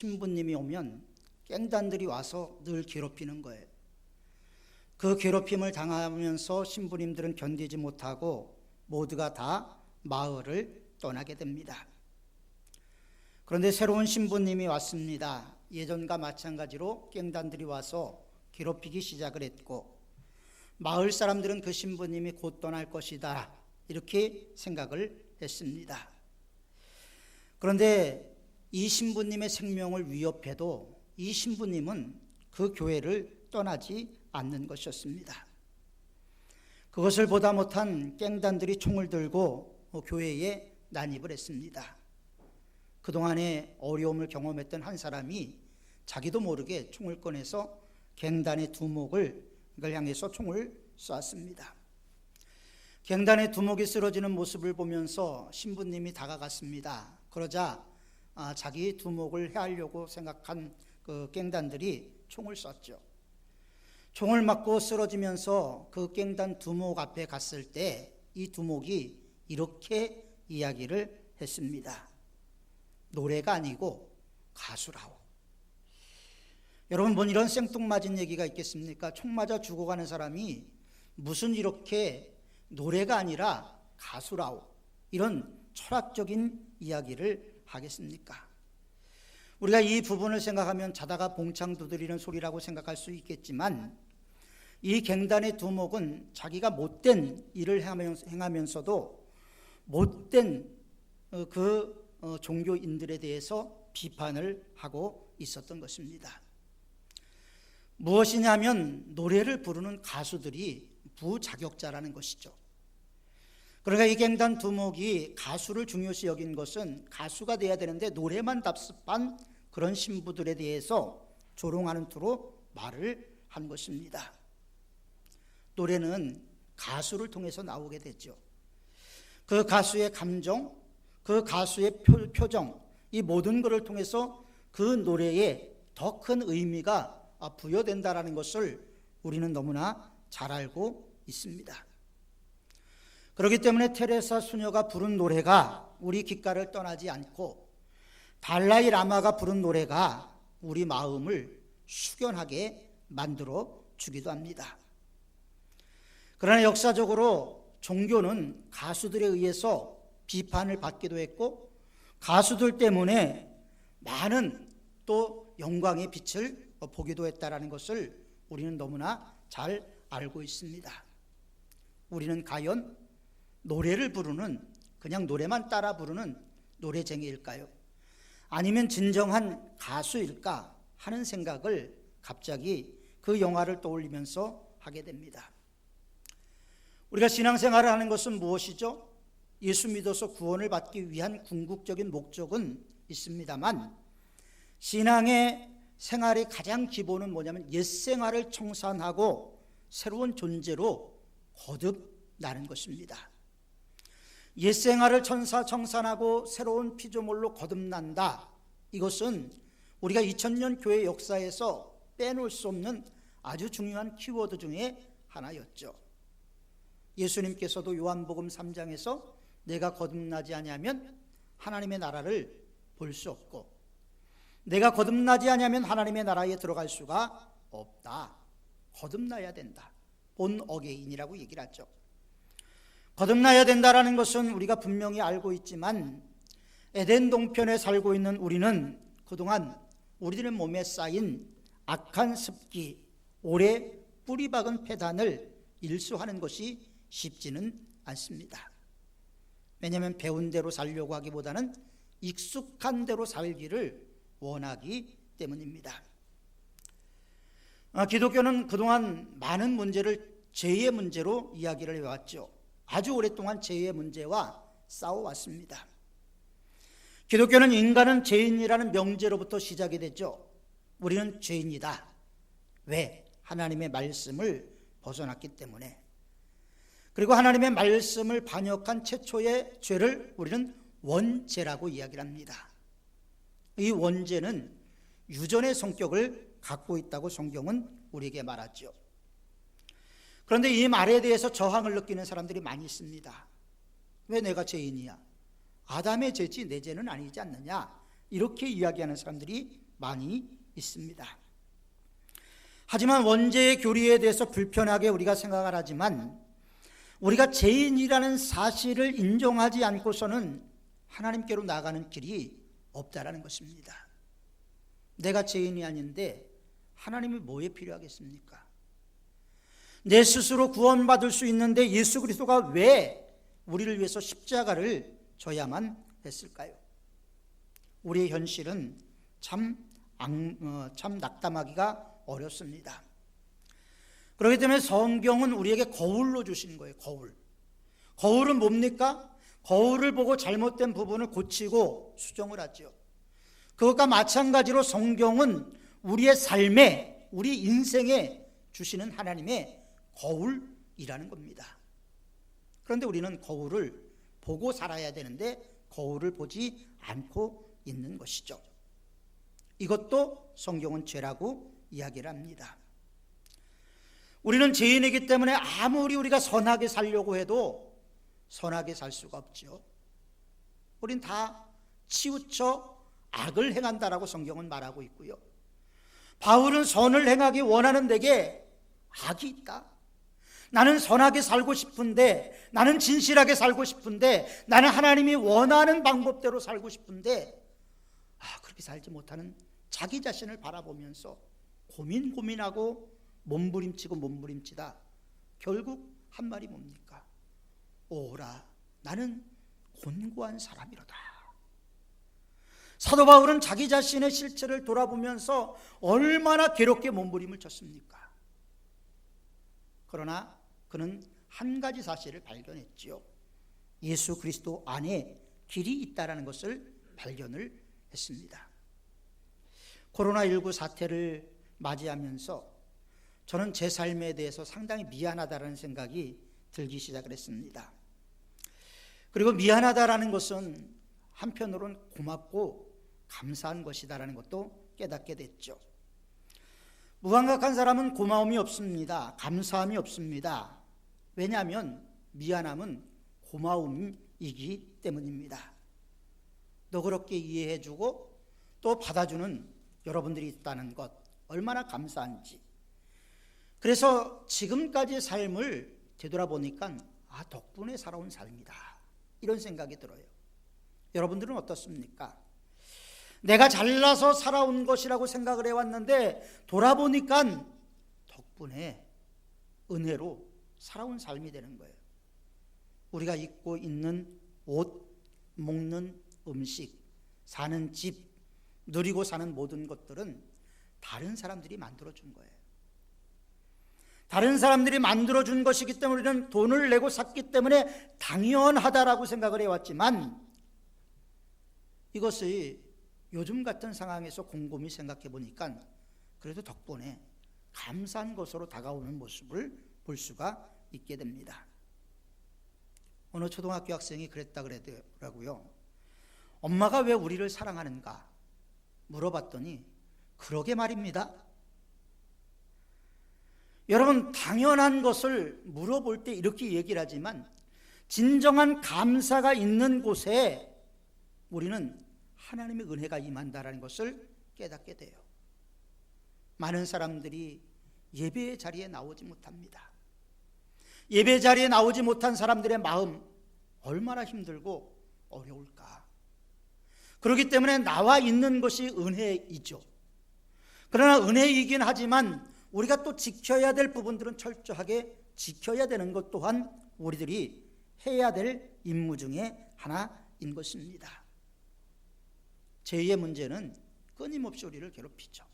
신부님이 오면 깽단들이 와서 늘 괴롭히는 거예요. 그 괴롭힘을 당하면서 신부님들은 견디지 못하고 모두가 다 마을을 떠나게 됩니다. 그런데 새로운 신부님이 왔습니다. 예전과 마찬가지로 깽단들이 와서 괴롭히기 시작을 했고 마을 사람들은 그 신부님이 곧 떠날 것이다. 이렇게 생각을 했습니다. 그런데 이 신부님의 생명을 위협해도 이 신부님은 그 교회를 떠나지 않는 것이었습니다. 그것을 보다 못한 깽단들이 총을 들고 교회에 난입을 했습니다. 그동안에 어려움을 경험했던 한 사람이 자기도 모르게 총을 꺼내서 갱단의 두목을 향해서 총을 쏘았습니다. 갱단의 두목이 쓰러지는 모습을 보면서 신부님이 다가갔습니다. 그러자 아, 자기 두목을 해하려고 생각한 그 갱단들이 총을 쐈죠. 총을 맞고 쓰러지면서 그 갱단 두목 앞에 갔을 때 이 두목이 이렇게 이야기를 했습니다. 노래가 아니고 가수라오. 여러분 뭐 이런 생뚱맞은 얘기가 있겠습니까? 총 맞아 죽어가는 사람이 무슨 이렇게 노래가 아니라 가수라오 이런 철학적인 이야기를 하겠습니까? 우리가 이 부분을 생각하면 자다가 봉창 두드리는 소리라고 생각할 수 있겠지만 이 갱단의 두목은 자기가 못된 일을 행하면서도 못된 어, 그 어, 종교인들에 대해서 비판을 하고 있었던 것입니다. 무엇이냐면 노래를 부르는 가수들이 부자격자라는 것이죠. 그러니까 이 갱단 두목이 가수를 중요시 여긴 것은 가수가 돼야 되는데 노래만 답습한 그런 신부들에 대해서 조롱하는 투로 말을 한 것입니다. 노래는 가수를 통해서 나오게 됐죠. 그 가수의 감정, 그 가수의 표, 정이 모든 것을 통해서 그 노래에 더 큰 의미가 부여된다라는 것을 우리는 너무나 잘 알고 있습니다. 그렇기 때문에 테레사 수녀가 부른 노래가 우리 귓가를 떠나지 않고 달라이 라마가 부른 노래가 우리 마음을 숙연하게 만들어 주기도 합니다. 그러나 역사적으로 종교는 가수들에 의해서 비판을 받기도 했고 가수들 때문에 많은 또 영광의 빛을 보기도 했다라는 것을 우리는 너무나 잘 알고 있습니다. 우리는 과연 노래를 부르는 그냥 노래만 따라 부르는 노래쟁이일까요? 아니면 진정한 가수일까 하는 생각을 갑자기 그 영화를 떠올리면서 하게 됩니다. 우리가 신앙생활을 하는 것은 무엇이죠? 예수 믿어서 구원을 받기 위한 궁극적인 목적은 있습니다만 신앙의 생활의 가장 기본은 뭐냐면 옛 생활을 청산하고 새로운 존재로 거듭나는 것입니다. 옛 생활을 천사 청산하고 새로운 피조물로 거듭난다. 이것은 우리가 2000년 교회 역사에서 빼놓을 수 없는 아주 중요한 키워드 중에 하나였죠. 예수님께서도 요한복음 3장에서 내가 거듭나지 아니하면 하나님의 나라를 볼 수 없고 내가 거듭나지 아니하면 하나님의 나라에 들어갈 수가 없다. 거듭나야 된다. 본 어게인이라고 얘기를 하죠. 거듭나야 된다라는 것은 우리가 분명히 알고 있지만 에덴 동편에 살고 있는 우리는 그동안 우리들의 몸에 쌓인 악한 습기, 오래 뿌리 박은 폐단을 일수하는 것이 쉽지는 않습니다. 왜냐하면 배운 대로 살려고 하기보다는 익숙한 대로 살기를 원하기 때문입니다. 아, 기독교는 그동안 많은 문제를 죄의 문제로 이야기를 해왔죠. 아주 오랫동안 죄의 문제와 싸워왔습니다. 기독교는 인간은 죄인이라는 명제로부터 시작이 됐죠. 우리는 죄인이다. 왜? 하나님의 말씀을 벗어났기 때문에. 그리고 하나님의 말씀을 반역한 최초의 죄를 우리는 원죄라고 이야기를 합니다. 이 원죄는 유전의 성격을 갖고 있다고 성경은 우리에게 말하죠. 그런데 이 말에 대해서 저항을 느끼는 사람들이 많이 있습니다. 왜 내가 죄인이야? 아담의 죄지 내 죄는 아니지 않느냐? 이렇게 이야기하는 사람들이 많이 있습니다. 하지만 원죄의 교리에 대해서 불편하게 우리가 생각을 하지만 우리가 죄인이라는 사실을 인정하지 않고서는 하나님께로 나가는 길이 없다라는 것입니다. 내가 죄인이 아닌데 하나님이 뭐에 필요하겠습니까? 내 스스로 구원받을 수 있는데 예수 그리스도가 왜 우리를 위해서 십자가를 져야만 했을까요? 우리의 현실은 참, 어, 참 낙담하기가 어렵습니다. 그렇기 때문에 성경은 우리에게 거울로 주신 거예요. 거울. 거울은 뭡니까? 거울을 보고 잘못된 부분을 고치고 수정을 하죠. 그것과 마찬가지로 성경은 우리의 삶에, 우리 인생에 주시는 하나님의 거울이라는 겁니다. 그런데 우리는 거울을 보고 살아야 되는데 거울을 보지 않고 있는 것이죠. 이것도 성경은 죄라고 이야기를 합니다. 우리는 죄인이기 때문에 아무리 우리가 선하게 살려고 해도 선하게 살 수가 없죠. 우린 다 치우쳐 악을 행한다라고 성경은 말하고 있고요. 바울은 선을 행하기 원하는 데게 악이 있다. 나는 선하게 살고 싶은데, 나는 진실하게 살고 싶은데, 나는 하나님이 원하는 방법대로 살고 싶은데, 아, 그렇게 살지 못하는 자기 자신을 바라보면서 고민 고민하고 몸부림치고 몸부림치다. 결국 한 말이 뭡니까? 오라, 나는 곤고한 사람이로다. 사도 바울은 자기 자신의 실체를 돌아보면서 얼마나 괴롭게 몸부림을 쳤습니까? 그러나 그는 한 가지 사실을 발견했지요. 예수 그리스도 안에 길이 있다라는 것을 발견을 했습니다. 코로나19 사태를 맞이하면서 저는 제 삶에 대해서 상당히 미안하다라는 생각이 들기 시작을 했습니다. 그리고 미안하다라는 것은 한편으로는 고맙고 감사한 것이다라는 것도 깨닫게 됐죠. 무감각한 사람은 고마움이 없습니다. 감사함이 없습니다. 왜냐하면 미안함은 고마움이기 때문입니다. 너그럽게 이해해주고 또 받아주는 여러분들이 있다는 것 얼마나 감사한지. 그래서 지금까지의 삶을 되돌아보니까 아 덕분에 살아온 삶이다 이런 생각이 들어요. 여러분들은 어떻습니까? 내가 잘나서 살아온 것이라고 생각을 해왔는데 돌아보니까 덕분에 은혜로 살아온 삶이 되는 거예요. 우리가 입고 있는 옷, 먹는 음식, 사는 집, 누리고 사는 모든 것들은 다른 사람들이 만들어 준 거예요. 다른 사람들이 만들어 준 것이기 때문에 우리는 돈을 내고 샀기 때문에 당연하다라고 생각을 해왔지만 이것이 요즘 같은 상황에서 곰곰이 생각해 보니까 그래도 덕분에 감사한 것으로 다가오는 모습을 볼 수가 있게 됩니다. 어느 초등학교 학생이 그랬다 그러더라고요. 엄마가 왜 우리를 사랑하는가 물어봤더니 그러게 말입니다. 여러분 당연한 것을 물어볼 때 이렇게 얘기를 하지만 진정한 감사가 있는 곳에 우리는 하나님의 은혜가 임한다라는 것을 깨닫게 돼요. 많은 사람들이 예배 자리에 나오지 못합니다. 예배 자리에 나오지 못한 사람들의 마음 얼마나 힘들고 어려울까. 그렇기 때문에 나와 있는 것이 은혜이죠. 그러나 은혜이긴 하지만 우리가 또 지켜야 될 부분들은 철저하게 지켜야 되는 것 또한 우리들이 해야 될 임무 중에 하나인 것입니다. 죄의 문제는 끊임없이 우리를 괴롭히죠.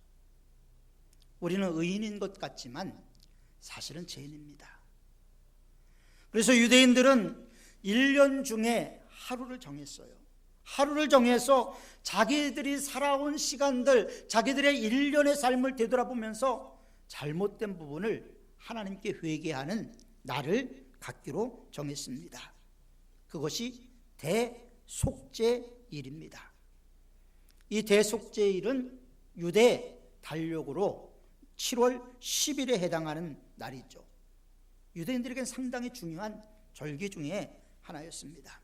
우리는 의인인 것 같지만 사실은 죄인입니다. 그래서 유대인들은 1년 중에 하루를 정했어요. 하루를 정해서 자기들이 살아온 시간들, 자기들의 1년의 삶을 되돌아보면서 잘못된 부분을 하나님께 회개하는 날을 갖기로 정했습니다. 그것이 대속죄일입니다. 이 대속제일은 유대 달력으로 7월 10일에 해당하는 날이죠. 유대인들에겐 상당히 중요한 절기 중에 하나였습니다.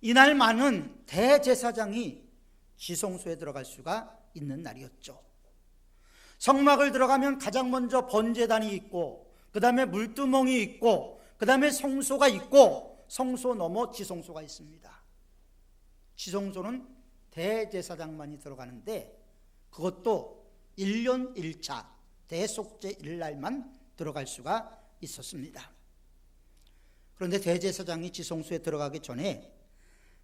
이날만은 대제사장이 지성소에 들어갈 수가 있는 날이었죠. 성막을 들어가면 가장 먼저 번제단이 있고 그 다음에 물두멍이 있고 그 다음에 성소가 있고 성소 넘어 지성소가 있습니다. 지성소는 대제사장만이 들어가는데 그것도 1년 1차 대속제 일날만 들어갈 수가 있었습니다. 그런데 대제사장이 지성소에 들어가기 전에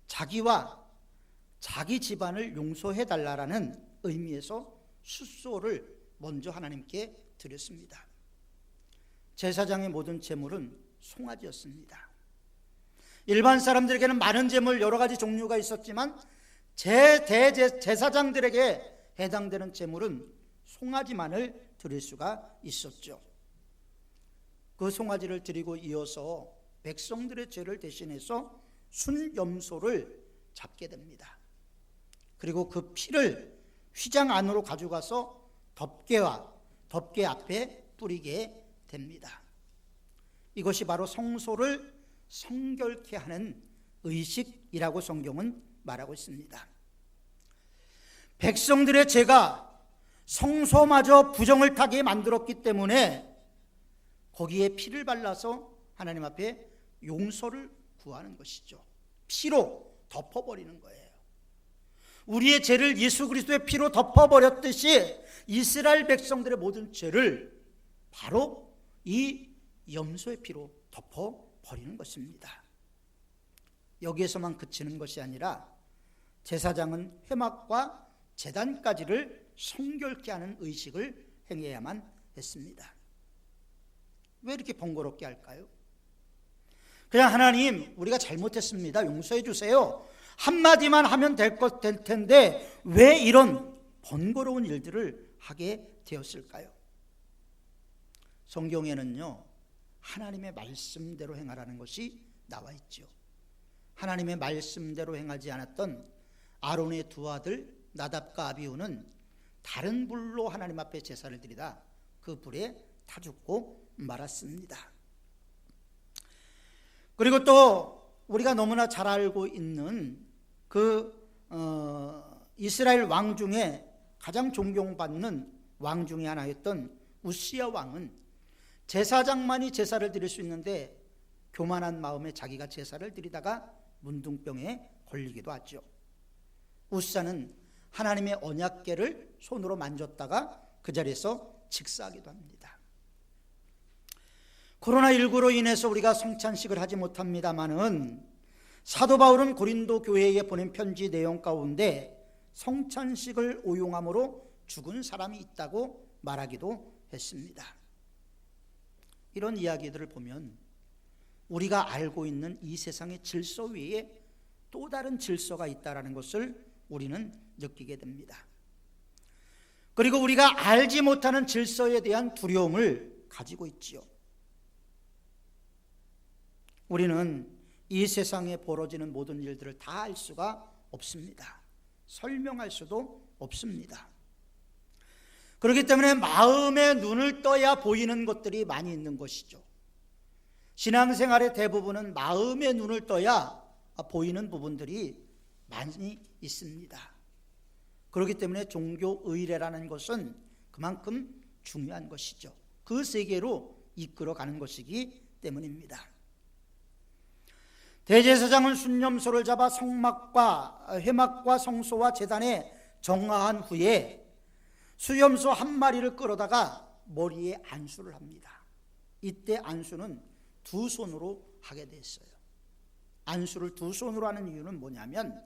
자기와 자기 집안을 용서해 달라라는 의미에서 수소를 먼저 하나님께 드렸습니다. 제사장의 모든 제물은 송아지였습니다. 일반 사람들에게는 많은 제물 여러 가지 종류가 있었지만 제 대제 제사장들에게 해당되는 제물은 송아지만을 드릴 수가 있었죠. 그 송아지를 드리고 이어서 백성들의 죄를 대신해서 순염소를 잡게 됩니다. 그리고 그 피를 휘장 안으로 가져가서 덮개와 덮개 앞에 뿌리게 됩니다. 이것이 바로 성소를 성결케 하는 의식이라고 성경은 말하고 있습니다. 백성들의 죄가 성소마저 부정을 타게 만들었기 때문에 거기에 피를 발라서 하나님 앞에 용서를 구하는 것이죠. 피로 덮어버리는 거예요. 우리의 죄를 예수 그리스도의 피로 덮어버렸듯이 이스라엘 백성들의 모든 죄를 바로 이 염소의 피로 덮어버리는 것입니다. 여기에서만 그치는 것이 아니라 제사장은 회막과 재단까지를 성결케 하는 의식을 행해야만 했습니다. 왜 이렇게 번거롭게 할까요? 그냥 하나님 우리가 잘못했습니다. 용서해 주세요. 한마디만 하면 될 것 될 텐데 왜 이런 번거로운 일들을 하게 되었을까요? 성경에는요. 하나님의 말씀대로 행하라는 것이 나와 있죠. 하나님의 말씀대로 행하지 않았던 아론의 두 아들 나답과 아비우는 다른 불로 하나님 앞에 제사를 드리다 그 불에 타 죽고 말았습니다. 그리고 또 우리가 너무나 잘 알고 있는 그 어, 이스라엘 왕 중에 가장 존경받는 왕 중에 하나였던 우시아 왕은 제사장만이 제사를 드릴 수 있는데 교만한 마음에 자기가 제사를 드리다가 문둥병에 걸리기도 하죠. 우시아는 하나님의 언약궤를 손으로 만졌다가 그 자리에서 직사하기도 합니다. 코로나19로 인해서 우리가 성찬식을 하지 못합니다만은 사도 바울은 고린도 교회에 보낸 편지 내용 가운데 성찬식을 오용함으로 죽은 사람이 있다고 말하기도 했습니다. 이런 이야기들을 보면 우리가 알고 있는 이 세상의 질서 위에 또 다른 질서가 있다라는 것을 우리는 느끼게 됩니다. 그리고 우리가 알지 못하는 질서에 대한 두려움을 가지고 있지요. 우리는 이 세상에 벌어지는 모든 일들을 다 알 수가 없습니다. 설명할 수도 없습니다. 그렇기 때문에 마음의 눈을 떠야 보이는 것들이 많이 있는 것이죠. 신앙생활의 대부분은 마음의 눈을 떠야 보이는 부분들이 많이 있습니다. 그렇기 때문에 종교 의례라는 것은 그만큼 중요한 것이죠. 그 세계로 이끌어가는 것이기 때문입니다. 대제사장은 순념소를 잡아 성막과 회막과 성소와 제단에 정화한 후에 수염소 한 마리를 끌어다가 머리에 안수를 합니다. 이때 안수는 두 손으로 하게 됐어요. 안수를 두 손으로 하는 이유는 뭐냐면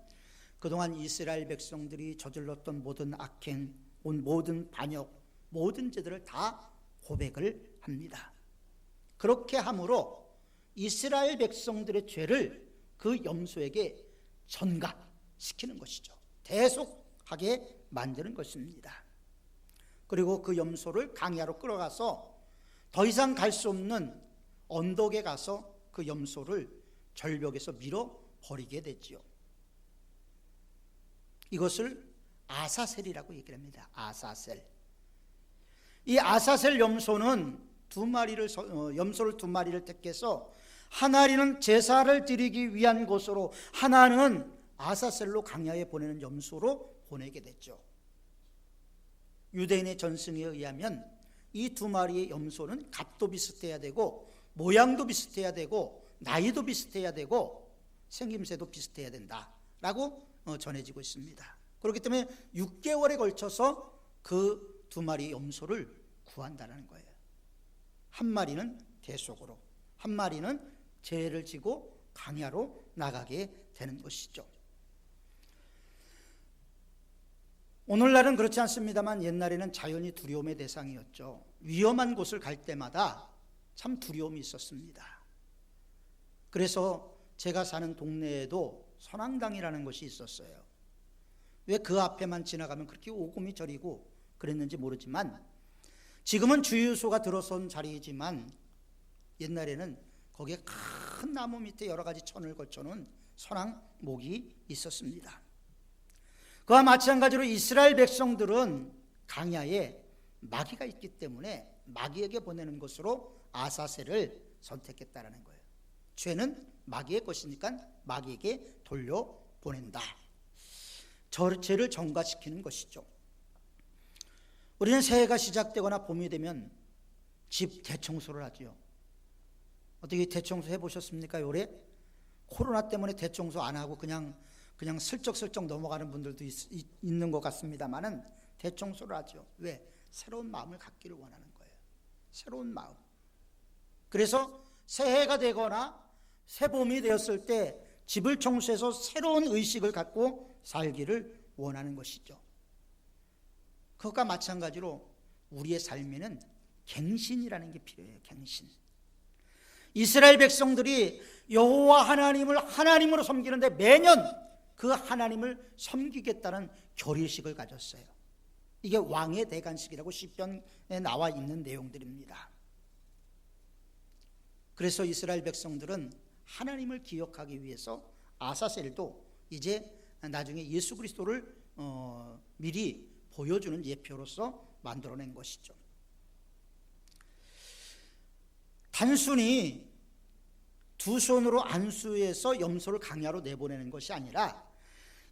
그동안 이스라엘 백성들이 저질렀던 모든 악행, 모든 반역, 모든 죄들을 다 고백을 합니다. 그렇게 함으로 이스라엘 백성들의 죄를 그 염소에게 전가시키는 것이죠. 대속하게 만드는 것입니다. 그리고 그 염소를 강야로 끌어가서 더 이상 갈 수 없는 언덕에 가서 그 염소를 절벽에서 밀어 버리게 됐지요. 이것을 아사셀이라고 얘기를 합니다. 아사셀. 이 아사셀 염소는 두 마리를 어, 염소를 두 마리를 택해서 하나리는 제사를 드리기 위한 곳으로 하나는 아사셀로 강야에 보내는 염소로 보내게 됐죠. 유대인의 전승에 의하면 이 두 마리의 염소는 값도 비슷해야 되고 모양도 비슷해야 되고 나이도 비슷해야 되고 생김새도 비슷해야 된다라고 어, 전해지고 있습니다. 그렇기 때문에 6개월에 걸쳐서 그 두 마리 염소를 구한다는 거예요. 한 마리는 계속으로, 한 마리는 죄를 지고 강야로 나가게 되는 것이죠. 오늘날은 그렇지 않습니다만 옛날에는 자연이 두려움의 대상이었죠. 위험한 곳을 갈 때마다 참 두려움이 있었습니다. 그래서 제가 사는 동네에도 선앙당이라는 것이 있었어요. 왜 그 앞에만 지나가면 그렇게 오금이 저리고 그랬는지 모르지만 지금은 주유소가 들어선 자리이지만 옛날에는 거기에 큰 나무 밑에 여러 가지 천을 걸쳐놓은 선앙목이 있었습니다. 그와 마찬가지로 이스라엘 백성들은 강야에 마귀가 있기 때문에 마귀에게 보내는 것으로 아사세를 선택했다라는 거예요. 죄는 마귀의 것이니까 마귀에게 돌려 보낸다. 저 죄를 정가시키는 것이죠. 우리는 새해가 시작되거나 봄이 되면 집 대청소를 하지요. 어떻게 대청소 해보셨습니까? 올해 코로나 때문에 대청소 안 하고 그냥 그냥 슬쩍슬쩍 넘어가는 분들도 있, 있, 있는 것 같습니다만은 대청소를 하죠. 왜? 새로운 마음을 갖기를 원하는 거예요. 새로운 마음. 그래서 새해가 되거나 새봄이 되었을 때 집을 청소해서 새로운 의식을 갖고 살기를 원하는 것이죠. 그것과 마찬가지로 우리의 삶에는 갱신이라는 게 필요해요. 갱신. 이스라엘 백성들이 여호와 하나님을 하나님으로 섬기는데 매년 그 하나님을 섬기겠다는 결의식을 가졌어요. 이게 왕의 대관식이라고 시편에 나와 있는 내용들입니다. 그래서 이스라엘 백성들은 하나님을 기억하기 위해서 아사셀도 이제 나중에 예수 그리스도를 어, 미리 보여주는 예표로서 만들어낸 것이죠. 단순히 두 손으로 안수해서 염소를 강야로 내보내는 것이 아니라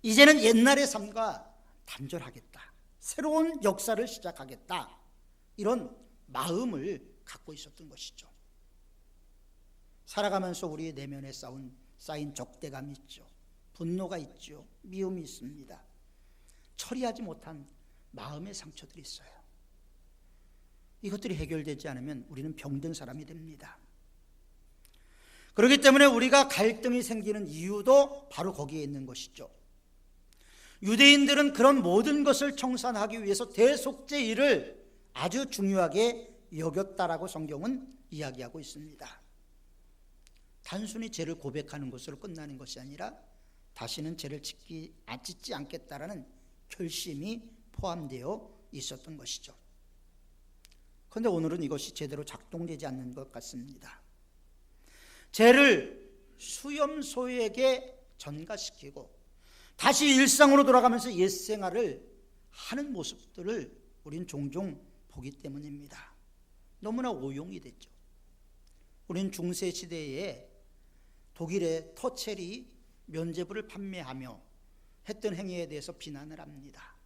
이제는 옛날의 삶과 단절하겠다. 새로운 역사를 시작하겠다. 이런 마음을 갖고 있었던 것이죠. 살아가면서 우리의 내면에 쌓인, 쌓인 적대감이 있죠. 분노가 있죠. 미움이 있습니다. 처리하지 못한 마음의 상처들이 있어요. 이것들이 해결되지 않으면 우리는 병든 사람이 됩니다. 그렇기 때문에 우리가 갈등이 생기는 이유도 바로 거기에 있는 것이죠. 유대인들은 그런 모든 것을 청산하기 위해서 대속죄일을 아주 중요하게 여겼다라고 성경은 이야기하고 있습니다. 단순히 죄를 고백하는 것으로 끝나는 것이 아니라 다시는 죄를 짓기, 짓지 않겠다라는 결심이 포함되어 있었던 것이죠. 그런데 오늘은 이것이 제대로 작동되지 않는 것 같습니다. 죄를 수염소에게 전가시키고 다시 일상으로 돌아가면서 옛 생활을 하는 모습들을 우리는 종종 보기 때문입니다. 너무나 오용이 됐죠. 우리는 중세 시대에 독일의 터첼이 면제부를 판매하며 했던 행위에 대해서 비난을 합니다.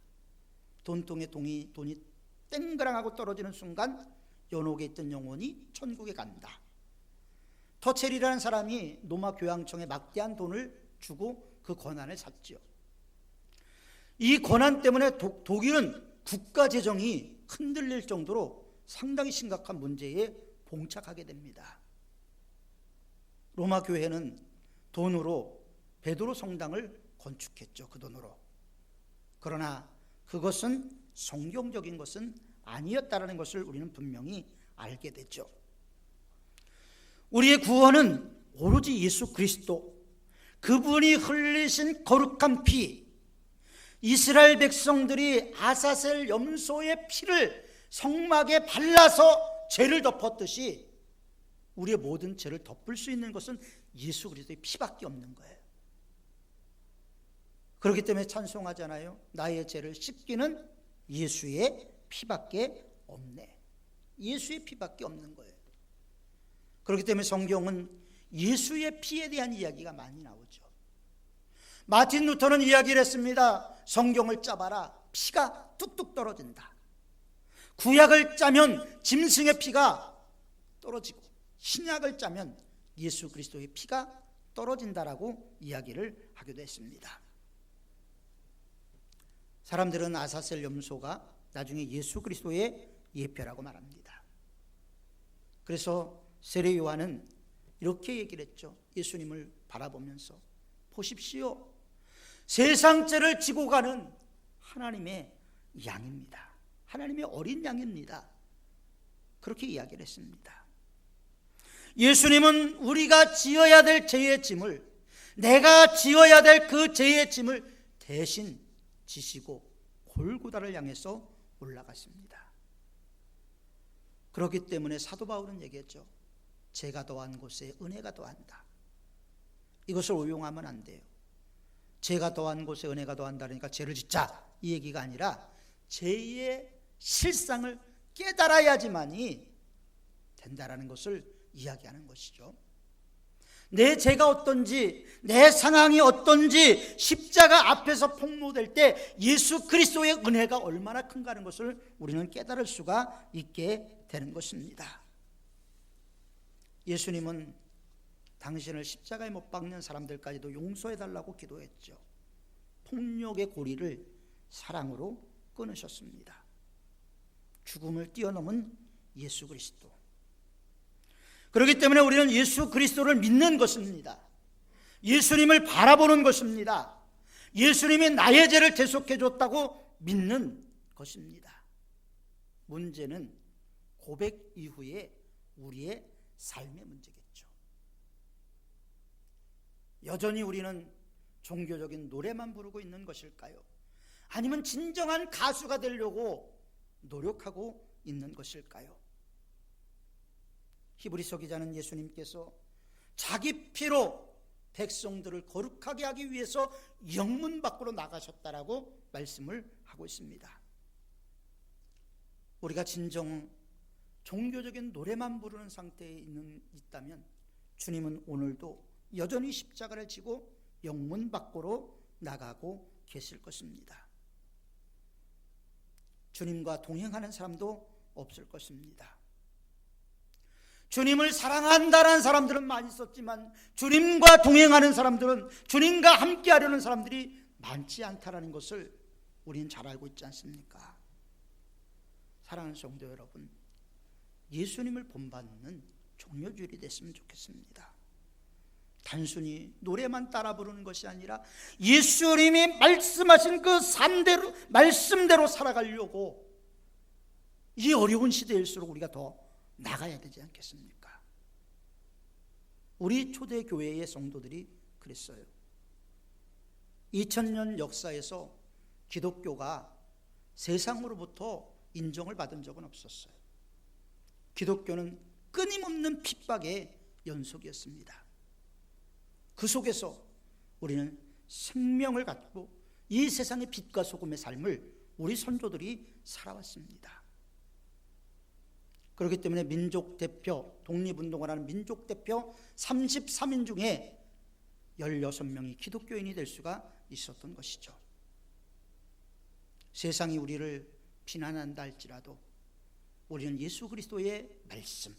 돈통에 돈이, 돈이 땡그랑하고 떨어지는 순간 연옥에 있던 영혼이 천국에 간다. 터첼이라는 사람이 노마 교황청에 막대한 돈을 주고 그 권한을 샀죠. 이 권한 때문에 독, 독일은 국가 재정이 흔들릴 정도로 상당히 심각한 문제에 봉착하게 됩니다. 로마 교회는 돈으로 베드로 성당을 건축했죠. 그 돈으로. 그러나 그것은 성경적인 것은 아니었다라는 것을 우리는 분명히 알게 됐죠. 우리의 구원은 오로지 예수 그리스도 그분이 흘리신 거룩한 피 이스라엘 백성들이 아사셀 염소의 피를 성막에 발라서 죄를 덮었듯이 우리의 모든 죄를 덮을 수 있는 것은 예수 그리스도의 피밖에 없는 거예요. 그렇기 때문에 찬송하잖아요. 나의 죄를 씻기는 예수의 피밖에 없네. 예수의 피밖에 없는 거예요. 그렇기 때문에 성경은 예수의 피에 대한 이야기가 많이 나오죠. 마틴 루터는 이야기를 했습니다. 성경을 짜봐라. 피가 뚝뚝 떨어진다. 구약을 짜면 짐승의 피가 떨어지고 신약을 짜면 예수 그리스도의 피가 떨어진다라고 이야기를 하기도 했습니다. 사람들은 아사셀 염소가 나중에 예수 그리스도의 예표라고 말합니다. 그래서 세례 요한은 이렇게 얘기를 했죠. 예수님을 바라보면서 보십시오. 세상 죄를 지고 가는 하나님의 양입니다. 하나님의 어린 양입니다. 그렇게 이야기를 했습니다. 예수님은 우리가 지어야 될 죄의 짐을 내가 지어야 될 그 죄의 짐을 대신 지시고 골고다를 향해서 올라갔습니다. 그렇기 때문에 사도 바울은 얘기했죠. 죄가 더한 곳에 은혜가 더한다. 이것을 오용하면 안 돼요. 죄가 더한 곳에 은혜가 더한다니까 죄를 짓자 이 얘기가 아니라 죄의 실상을 깨달아야지만이 된다라는 것을 이야기하는 것이죠. 내 죄가 어떤지, 내 상황이 어떤지 십자가 앞에서 폭로될 때 예수 그리스도의 은혜가 얼마나 큰가는 것을 우리는 깨달을 수가 있게 되는 것입니다. 예수님은 당신을 십자가에 못 박는 사람들까지도 용서해 달라고 기도했죠. 폭력의 고리를 사랑으로 끊으셨습니다. 죽음을 뛰어넘은 예수 그리스도. 그렇기 때문에 우리는 예수 그리스도를 믿는 것입니다. 예수님을 바라보는 것입니다. 예수님이 나의 죄를 대속해 줬다고 믿는 것입니다. 문제는 고백 이후에 우리의 삶의 문제겠죠. 여전히 우리는 종교적인 노래만 부르고 있는 것일까요? 아니면 진정한 가수가 되려고 노력하고 있는 것일까요? 히브리서 기자는 예수님께서 자기 피로 백성들을 거룩하게 하기 위해서 영문 밖으로 나가셨다라고 말씀을 하고 있습니다. 우리가 진정 종교적인 노래만 부르는 상태에 있는 있다면 주님은 오늘도 여전히 십자가를 지고 영문 밖으로 나가고 계실 것입니다. 주님과 동행하는 사람도 없을 것입니다. 주님을 사랑한다는 사람들은 많이 있었지만 주님과 동행하는 사람들은 주님과 함께 하려는 사람들이 많지 않다라는 것을 우리는 잘 알고 있지 않습니까? 사랑하는 성도 여러분, 예수님을 본받는 종료주일이 됐으면 좋겠습니다. 단순히 노래만 따라 부르는 것이 아니라 예수님이 말씀하신 그 삶대로 말씀대로 살아가려고 이 어려운 시대일수록 우리가 더 나가야 되지 않겠습니까? 우리 초대 교회의 성도들이 그랬어요. 2000년 역사에서 기독교가 세상으로부터 인정을 받은 적은 없었어요. 기독교는 끊임없는 핍박의 연속이었습니다. 그 속에서 우리는 생명을 갖고 이 세상의 빛과 소금의 삶을 우리 선조들이 살아왔습니다. 그렇기 때문에 민족 대표, 독립운동을 하는 민족 대표 33인 중에 16명이 기독교인이 될 수가 있었던 것이죠. 세상이 우리를 비난한다 할지라도 우리는 예수 그리스도의 말씀,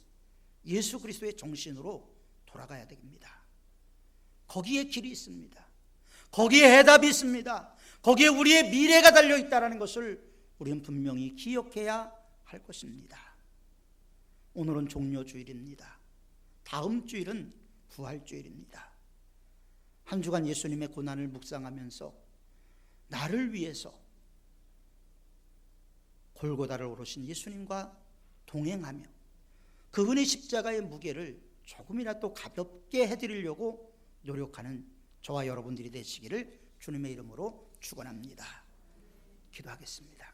예수 그리스도의 정신으로 돌아가야 됩니다. 거기에 길이 있습니다. 거기에 해답이 있습니다. 거기에 우리의 미래가 달려 있다는 것을 우리는 분명히 기억해야 할 것입니다. 오늘은 종료 주일입니다. 다음 주일은 부활 주일입니다. 한 주간 예수님의 고난을 묵상하면서 나를 위해서 골고다를 오르신 예수님과 동행하며 그분의 십자가의 무게를 조금이라도 가볍게 해드리려고 노력하는 저와 여러분들이 되시기를 주님의 이름으로 축원합니다. 기도하겠습니다.